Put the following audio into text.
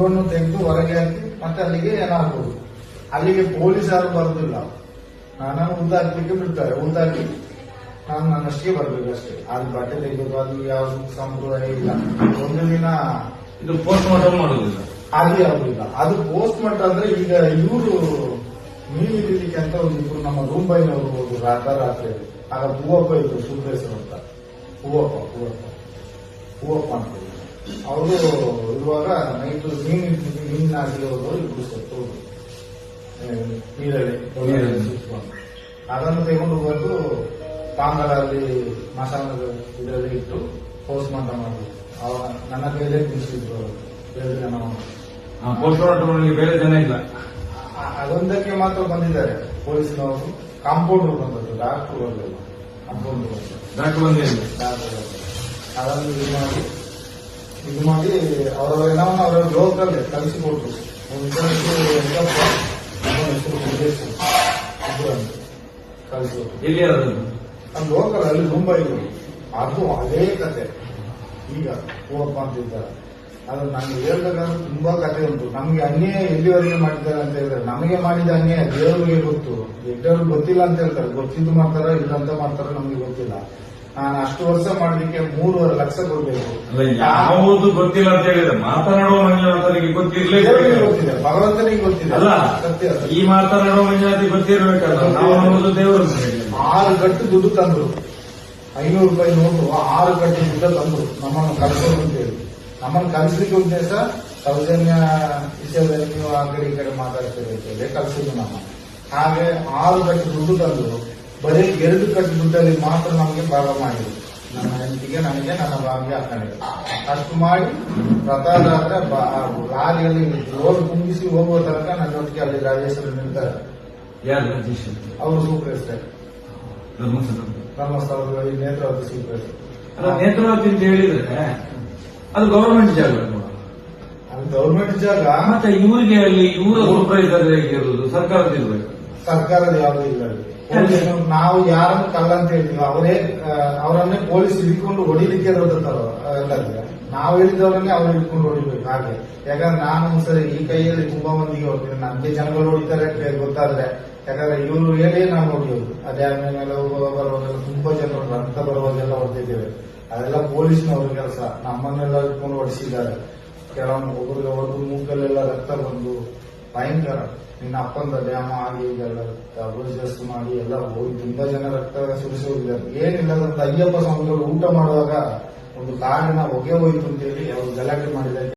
ತೆಗೆದು ಹೊರಗೆ ಹಾಕಿ ಮತ್ತೆ ಅಲ್ಲಿಗೆ ಏನಾಗ್ಬೋದು? ಅಲ್ಲಿಗೆ ಪೊಲೀಸ್ ಯಾರು ಬರೋದಿಲ್ಲ. ನಾನು ಉದ್ದಾಕ್ಲಿಕ್ಕೆ ಬಿಡ್ತಾರೆ ಉದ್ದಾಕಿ ನಾನು ನನ್ನಷ್ಟೇ ಬರ್ಬೇಕು ಅಷ್ಟೇ. ಅದು ಬಟ್ಟೆ ತೆಗೆದು ಅದು ಯಾವ ಸಂಪ್ರದಾಯ ಇಲ್ಲ. ಒಂದು ದಿನ ಇದು ಪೋಸ್ಟ್ ಮಾರ್ಟಮ್ ಮಾಡುದಿಲ್ಲ. ಅಲ್ಲಿ ಆಗುದಿಲ್ಲ. ಅದು ಪೋಸ್ಟ್ ಮಾರ್ಟಮ್ ಅಂದ್ರೆ ಈಗ ಇವರು ಮೀನು ಹಿಡಿಲಿಕ್ಕೆ ಅಂತ ಒಂದು ಇಬ್ರು ನಮ್ಮ ರೂಂಬೈನವರು ಹೋದ್ರು ರಾತ್ರಿ ಆಗ ಹೂವಪ್ಪ ಇದ್ರು ಸುಂದರೇಶ್ವರ ಅಂತ. ಹೂವಪ್ಪ ಹೂವಪ್ಪ. ಹೂವಪ್ಪ ಅಂತ. ಅವರು ಇರುವಾಗ ನೈಟ್ ಮೀನು ಹಿಡ್ತಿದ್ವಿ ಮೀನಿನ ಹಾಕಿ ಹೋದವರು ಇಬ್ರು ಸತ್ತು ನೀರಲ್ಲಿ. ಅದನ್ನು ತಗೊಂಡು ಬಂದು ಪಾಂಗಲಲ್ಲಿ ಮಸಾಲ ಇದರಲ್ಲಿ ಇಟ್ಟು ಪೋಸ್ಟ್ ಮಾರ್ಟಮ್ ಮಾಡಿದ್ರು. ಅವಾಗ ನನ್ನ ಕೈಲೇ ತಿನ್ಸಿದ್ರು ಅವರು. ಎರಡು ಜನ ಪೋಸ್ಟ್ ಮಾರ್ಟಮ್ ಬೇರೆ ಜನ ಇಲ್ಲ. ಅದೊಂದಕ್ಕೆ ಮಾತ್ರ ಬಂದಿದ್ದಾರೆ. ಪೊಲೀಸ್ನವರು ಕಾಂಪೌಂಡರ್ ಬಂದದ್ದು ಡಾಕ್ಟರ್ ಬಂದಿಲ್ಲ ಕಾಂಪೌಂಡರ್ ಡಾಕ್ಟರ್ ಬಂದಿಲ್ಲ. ಡಾಕ್ಟರ್ ಅದನ್ನು ಇದು ಮಾಡಿ ಇದು ಮಾಡಿ ಅವರ ಏನೋ ಅವರ ಲೋಕಲ್ಲಿ ಕಲಿಸಿಕೊಟ್ರು. ಕಲಿಸಿಕೊಟ್ರು ನಮ್ಮ ಲೋಕಲ್ ಅಲ್ಲಿ ಮುಂಬೈ ಅದು ಅದೇ ಕತೆ. ಈಗ ಹೋಗಪ್ಪ ಅಂತ ಇದ್ದಾರೆ. ಅದು ನಮ್ಗೆ ಹೇಳ್ಬೇಕಾದ್ರೆ ತುಂಬಾ ಕತೆ ಉಂಟು. ನಮ್ಗೆ ಅನ್ಯಾಯ ಎಲ್ಲಿವರೆಗೆ ಮಾಡಿದ್ದಾರೆ ಅಂತ ಹೇಳಿದ್ರೆ ನಮಗೆ ಮಾಡಿದ ಅನ್ಯಾಯ ದೇವರಿಗೆ ಗೊತ್ತು. ಎಲ್ಲರೂ ಗೊತ್ತಿಲ್ಲ ಅಂತ ಹೇಳ್ತಾರೆ. ಗೊತ್ತಿದ್ದು ಮಾಡ್ತಾರ ಇಲ್ಲ ಅಂತ ಮಾಡ್ತಾರ ನಮ್ಗೆ ಗೊತ್ತಿಲ್ಲ. ನಾನು ಅಷ್ಟು ವರ್ಷ ಮಾಡಲಿಕ್ಕೆ ಮೂರುವರೆ ಲಕ್ಷ ಕೊಡಬೇಕು. ಯಾವುದು ಗೊತ್ತಿಲ್ಲ ಅಂತ ಹೇಳಿದ್ರೆ ಮಾತನಾಡುವ ಮಂಜುನಾಥನಿಗೆ ಗೊತ್ತಿರ್ಲೇಬೇಕು ಗೊತ್ತಿದೆ ಭಗವಂತನಿಗೆ ಗೊತ್ತಿದೆ ಅಲ್ಲ ಸತ್ಯ ಈ ಮಾತನಾಡುವ ಮಂಜುನಾಥಿಗೆ ಗೊತ್ತಿರಬೇಕಲ್ಲ ನಾವು ದೇವರು ಆರು ಗಟ್ಟು ದುಡ್ಡು ತಂದ್ರು. ಐನೂರು ರೂಪಾಯಿ ನೋಟು ಆರು ಗಟ್ಟು ದುಡ್ಡು ತಂದ್ರು. ನಮ್ಮನ್ನು ಕಲಿಸೋದು ಅಂತ ಹೇಳಿ ನಮ್ಮನ್ನು ಕಲಿಸ್ಲಿಕ್ಕೆ ಉದ್ದೇಶ ಸೌಜನ್ಯ ವಿಷಯದಲ್ಲಿ ನೀವು ಆ ಕಡೆ ಈ ಕಡೆ ಮಾತಾಡ್ತೀರಿ ಅಂತ ಹೇಳಿ ಕಲಿಸಿದ್ರು ನಮ್ಮ. ಹಾಗೆ ಆರು ಗಟ್ಟು ದುಡ್ಡು ತಂದ್ರು. ಬರೀ ಎರಡು ಕಟ್ಟಿಬಿಟ್ಟಲ್ಲಿ ಮಾತ್ರ ನಮಗೆ ಭಾಗ ಮಾಡಿದ್ರು ನನ್ನ ಹೆಂಡತಿಗೆ ನನಗೆ ನನ್ನ ಭಾಗ್ಯ ಹಾಕೊಂಡಿದ್ರು ಅಷ್ಟು ಮಾಡಿ ರಥದಾದ್ರೆ ಲಾರಿಯಲ್ಲಿ ರೋಡ್ ಕುಂಬಿಸಿ ಹೋಗುವ ತನಕ ನನ್ನೊಟ್ಟಿಗೆ ಅಲ್ಲಿ ರಾಜೇಶ್ವರ ನಿಲ್ತಾರೆ ಯಾರು ರಾಜೇಶ್ವರ? ಅವರು ಸೂಪರ್ ಧರ್ಮಸ್ಥಳದಲ್ಲಿ ನೇತ್ರಾವತಿ ಅಲ್ಲ ನೇತ್ರಾವತಿ ಅಂತ ಹೇಳಿದ್ರೆ ಅದು ಗವರ್ಮೆಂಟ್ ಜಾಗ? ಅದು ಗೌರ್ಮೆಂಟ್ ಜಾಗ. ಮತ್ತೆ ಇವರಿಗೆ ಅಲ್ಲಿ ಇವರ ಸೂಪರ್ವೈಸರ್ ಇರುವುದು ಸರ್ಕಾರದ ಇರ್ಬೇಕು ಸರ್ಕಾರದ ಯಾವುದೂ ಇಲ್ಲ. ನಾವು ಯಾರನ್ನು ಕಲ್ಲ ಅಂತ ಹೇಳ್ತೀವಿ ಅವರೇ ಅವರನ್ನೇ ಪೊಲೀಸ್ ಹಿಡ್ಕೊಂಡು ಹೊಡಿಲಿಕ್ಕೆ ಇರೋದಂತಾರ ನಾವು ಹೇಳಿದವರನ್ನೇ ಅವ್ರು ಹಿಡ್ಕೊಂಡು ಹೊಡಿಬೇಕು ಹಾಗೆ. ಯಾಕಂದ್ರೆ ನಾನು ಸರಿ ಈ ಕೈಯಲ್ಲಿ ತುಂಬಾ ಮಂದಿಗೆ ಹೋಗ್ತೀನಿ ನಮ್ಗೆ ಜನಗಳು ಹೊಡಿತಾರೆ ಗೊತ್ತಾದ್ರೆ, ಯಾಕಂದ್ರೆ ಇವರು ಹೇಳಿ ನಾವು ಹೊಡಿಯೋದು. ಅದೇ ಮೇಲೆ ಬರುವಾಗೆಲ್ಲ ತುಂಬಾ ಜನ ರಕ್ತ ಬರುವಾಗೆಲ್ಲ ಹೊಡೆದಿದ್ದೇವೆ ಅದೆಲ್ಲ ಪೊಲೀಸ್ನವ್ರ ಕೆಲಸ. ನಮ್ಮನ್ನೆಲ್ಲ ಹಿಡ್ಕೊಂಡು ಹೊಡಿಸಿದ್ದಾರೆ. ಕೆಲವೊಂದು ಒಬ್ಬರಿಗೆ ಹೊಡೆದು ಮೂಕಲ್ಲೆಲ್ಲ ರಕ್ತ ಬಂದು ಭಯಂಕರ. ನಿನ್ನ ಅಪ್ಪಂದ ಡ್ಯಾಮ ಆಗಿ ಅಬ್ರೋಜಸ್ ಮಾಡಿ ಎಲ್ಲ ಹೋಗಿ ತುಂಬಾ ಜನ ರಕ್ತ ಸುರಿಸೋಗಿದ್ದಾರೆ ಏನಿಲ್ಲದಂತ ಅಯ್ಯಪ್ಪ ಸ್ವಾಮಿಗಳು ಊಟ ಮಾಡುವಾಗ ಒಂದು ಕಾರಿನ ಹೊಗೆ ಹೋಯ್ತು ಅಂತೇಳಿ ಅವರು ಗಲಾಟೆ ಮಾಡಿದ್ದಾರೆ.